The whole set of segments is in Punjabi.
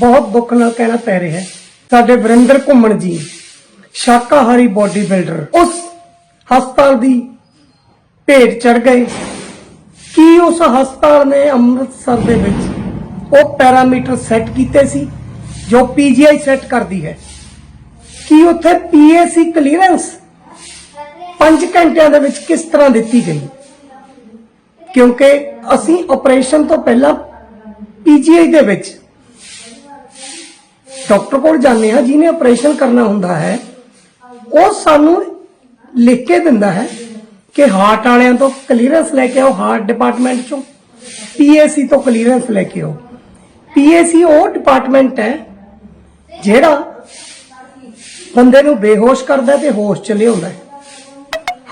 ਬਹੁਤ ਦੁੱਖ ਨਾਲ ਕਹਿਣਾ ਪੈ ਰਿਹਾ ਹੈ। ਸਾਡੇ ਵਰਿੰਦਰ ਘੁੰਮਣ ਜੀ, ਸ਼ਾਕਾਹਾਰੀ ਬਾਡੀ ਬਿਲਡਰ ਉਸ ਹਸਪਤਾਲ ਦੀ ਭੇਟ ਚੜ ਗਏ। ਕੀ ਉਸ ਹਸਪਤਾਲ ਨੇ ਅੰਮ੍ਰਿਤਸਰ ਦੇ ਵਿੱਚ ਉਹ ਪੈਰਾਮੀਟਰ ਸੈੱਟ ਕੀਤੇ ਸੀ, ਜੋ ਪੀਜੀਆਈ ਸੈੱਟ ਕਰਦੀ ਹੈ? ਕੀ ਉੱਥੇ ਪੀਏਸੀ ਕਲੀਅਰੈਂਸ 5 ਘੰਟਿਆਂ ਦੇ ਵਿੱਚ ਕਿਸ ਤਰ੍ਹਾਂ ਦਿੱਤੀ ਗਈ? ਕਿਉਂਕਿ ਅਸੀਂ ਆਪਰੇਸ਼ਨ ਤੋਂ ਪਹਿਲਾਂ ਪੀਜੀਆਈ ਦੇ ਵਿੱਚ ਡਾਕਟਰ ਕੋਲ ਜਾਂਦੇ ਹਾਂ ਜਿਹਨੇ ਆਪਰੇਸ਼ਨ ਕਰਨਾ ਹੁੰਦਾ ਹੈ, ਉਹ ਸਾਨੂੰ ਲਿਖ ਕੇ ਦਿੰਦਾ ਹੈ ਕਿ ਹਾਰਟ ਵਾਲਿਆਂ ਤੋਂ ਕਲੀਅਰੈਂਸ ਲੈ ਕੇ ਆਓ ਹਾਰਟ ਡਿਪਾਰਟਮੈਂਟ ਚੋਂ ਪੀਏਸੀ ਤੋਂ ਕਲੀਅਰੈਂਸ ਲੈ ਕੇ ਆਓ। ਪੀਏਸੀ ਉਹ ਡਿਪਾਰਟਮੈਂਟ ਹੈ ਜਿਹੜਾ ਬੰਦੇ ਨੂੰ ਬੇਹੋਸ਼ ਕਰਦਾ ਤੇ ਹੋਸ਼ ਚ ਲਿਆਉਂਦਾ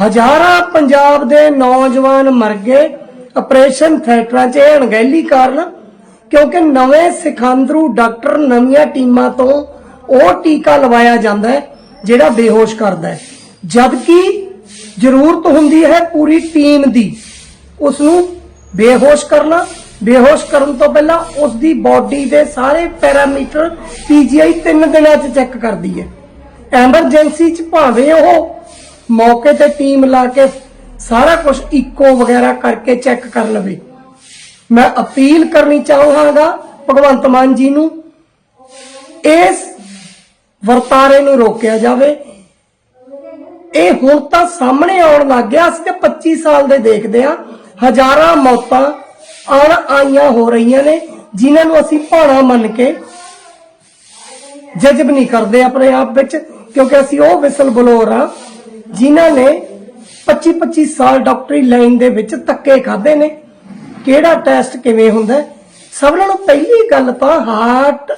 ਹਜ਼ਾਰਾਂ ਪੰਜਾਬ ਦੇ ਨੌਜਵਾਨ ਮਰ ਗਏ, ਆਪਰੇਸ਼ਨ ਥੀਏਟਰਾਂ 'ਚ ਅਣਗਹਿਲੀ ਕਾਰਨ ਕਿਉਂਕਿ ਨਵੇਂ ਸਿਖਾਂਦਰੂ ਡਾਕਟਰ ਨਵੀਆਂ ਟੀਮਾਂ ਤੋਂ ਉਹ ਟੀਕਾ ਲਵਾਇਆ ਜਾਂਦਾ ਹੈ, ਜਿਹੜਾ ਬੇਹੋਸ਼ ਕਰਦਾ ਹੈ। ਜਦਕਿ ਜ਼ਰੂਰਤ ਹੁੰਦੀ ਹੈ ਪੂਰੀ ਟੀਮ ਦੀ ਉਸ ਨੂੰ ਬੇਹੋਸ਼ ਕਰਨਾ, ਬੇਹੋਸ਼ ਕਰਨ ਤੋਂ ਪਹਿਲਾਂ ਉਸ ਦੀ ਬਾਡੀ ਦੇ ਸਾਰੇ ਪੈਰਾਮੀਟਰ ਪੀਜੀਆਈ 3 ਦਿਨਾਂ 'ਚ ਚੈੱਕ ਕਰਦੀ ਹੈ। ਐਮਰਜੈਂਸੀ 'ਚ ਭਾਵੇਂ ਉਹ ਮੌਕੇ ਤੇ ਟੀਮ ਲਾ ਕੇ ਸਾਰਾ ਕੁਝ ਇਕੋ ਵਗੈਰਾ ਕਰਕੇ ਚੈੱਕ ਕਰ ਲਵੇ। ਮੈਂ ਅਪੀਲ ਕਰਨੀ ਚਾਹਾਂਗਾ ਭਗਵੰਤ ਮਾਨ ਜੀ ਨੂੰ, ਇਸ ਵਰਤਾਰੇ ਨੂੰ ਰੋਕਿਆ ਜਾਵੇ। ਇਹ ਹੁਣ ਤਾਂ ਸਾਹਮਣੇ ਆਉਣ ਲੱਗ ਗਿਆ, ਅਸੀਂ 25 ਸਾਲ ਦੇ ਦੇਖਦੇ ਆ ਹਜ਼ਾਰਾਂ ਮੌਤਾਂ ਆਣ ਆਈਆਂ ਹੋ ਰਹੀਆਂ ਨੇ, ਜਿਨ੍ਹਾਂ ਨੂੰ ਅਸੀਂ ਭਾਣਾ ਮੰਨ ਕੇ ਜਜ਼ਬ ਨਹੀਂ ਕਰਦੇ ਆਪਣੇ ਆਪ ਵਿੱਚ, ਕਿਉਂਕਿ ਅਸੀਂ ਉਹ ਵਿਸਲ ਬਲੋਰ ਆ ਜਿਨ੍ਹਾਂ ਨੇ 25 25 ਸਾਲ ਡਾਕਟਰੀ ਲਾਈਨ ਦੇ ਵਿੱਚ ਧੱਕੇ ਖਾਦੇ ਨੇ। ਕਿਹੜਾ ਟੈਸਟ ਕਿਵੇਂ ਹੁੰਦਾ ਸਭ ਨਾਲੋਂ ਪਹਿਲੀ ਗੱਲ ਤਾਂ ਹਾਰਟ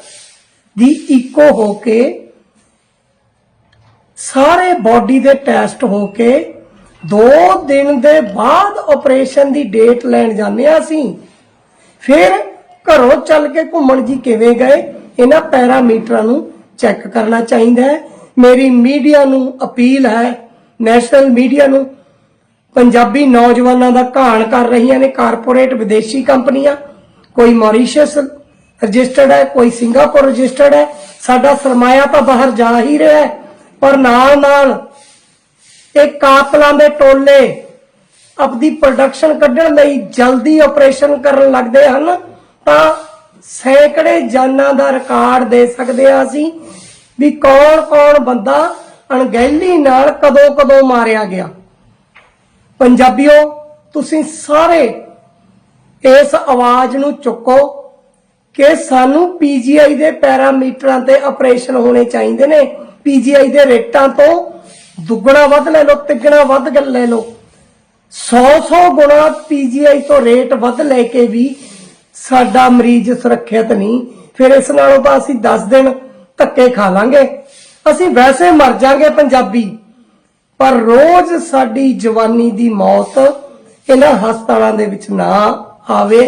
ਦੀ ਇਕੋ ਹੋ ਕੇ ਸਾਰੇ ਬਾਡੀ ਦੇ ਟੈਸਟ ਹੋ ਕੇ 2 ਦਿਨ ਦੇ ਬਾਅਦ ਆਪਰੇਸ਼ਨ ਦੀ ਡੇਟ ਲੈਣ ਜਾਂਦੇ ਆ ਅਸੀਂ। ਫਿਰ ਘਰੋਂ ਚੱਲ ਕੇ ਘੁੰਮਣ ਜੀ ਕਿਵੇਂ ਗਏ, ਇਹਨਾਂ ਪੈਰਾਮੀਟਰਾਂ ਨੂੰ ਚੈੱਕ ਕਰਨਾ ਚਾਹੀਦਾ ਹੈ। ਮੇਰੀ ਮੀਡੀਆ ਨੂੰ ਅਪੀਲ ਹੈ ਨੈਸ਼ਨਲ ਮੀਡੀਆ ਨੂੰ ਪੰਜਾਬੀ ਨੌਜਵਾਨਾਂ ਦਾ ਘਾਣ ਕਰ ਰਹੀਆਂ ਨੇ ਕਾਰਪੋਰੇਟ ਵਿਦੇਸ਼ੀ ਕੰਪਨੀਆਂ। ਕੋਈ ਮੌਰੀਸ਼ੀਅਸ ਰਜਿਸਟਰਡ ਹੈ, ਕੋਈ ਸਿੰਗਾਪੁਰ ਰਜਿਸਟਰਡ ਹੈ। ਸਾਡਾ ਸਰਮਾਇਆ ਤਾਂ ਬਾਹਰ ਜਾ ਹੀ ਰਿਹਾ ਹੈ, ਪਰ ਨਾਲ ਨਾਲ ਇਹ ਕਾਪਲਾਂ ਦੇ ਟੋਲੇ ਆਪਦੀ ਪ੍ਰੋਡਕਸ਼ਨ ਕੱਢਣ ਲਈ ਜਲਦੀ ਆਪਰੇਸ਼ਨ ਕਰਨ ਲੱਗਦੇ ਹਨ। ਤਾਂ ਸੈਂਕੜੇ ਜਾਨਾਂ ਦਾ ਰਿਕਾਰਡ ਦੇ ਸਕਦੇ ਆ ਅਸੀਂ ਵੀ ਕੌਣ ਕੌਣ ਬੰਦਾ ਅਣਗਹਿਲੀ ਨਾਲ ਕਦੋਂ ਕਦੋਂ ਮਾਰਿਆ ਗਿਆ। ਪੰਜਾਬੀਓ, ਤੁਸੀਂ ਸਾਰੇ ਇਸ ਆਵਾਜ਼ ਨੂੰ ਚੁੱਕੋ ਕਿ ਸਾਨੂੰ ਪੀਜੀਆਈ ਦੇ ਪੈਰਾਮੀਟਰਾਂ ਤੇ ਆਪਰੇਸ਼ਨ ਹੋਣੇ ਚਾਹੀਦੇ ਨੇ। ਪੀਜੀਆਈ ਦੇ ਰੇਟਾਂ ਤੋਂ ਦੁੱਗਣਾ ਵੱਧ ਲੈ ਲਓ, ਤਿੱਗਣਾ ਵੱਧ ਗ- ਲੈ ਲਓ। 100-100 ਗੁਣਾ ਪੀਜੀਆਈ ਤੋਂ ਰੇਟ ਵੱਧ ਲੈ ਕੇ ਵੀ ਸਾਡਾ ਮਰੀਜ਼ ਸੁਰੱਖਿਅਤ ਨਹੀਂ। ਫਿਰ ਇਸ ਨਾਲੋਂ ਤਾਂ ਅਸੀਂ 10 ਦਿਨ ਧੱਕੇ ਖਾ ਲਾਂਗੇ। ਅਸੀਂ ਵੈਸੇ ਮਰ ਜਾਾਂਗੇ ਪੰਜਾਬੀ। ਪਰ ਰੋਜ਼ ਸਾਡੀ ਜਵਾਨੀ ਦੀ ਮੌਤ ਇਹਨਾਂ ਹਸਪਤਾਲਾਂ ਦੇ ਵਿੱਚ ਨਾ ਆਵੇ।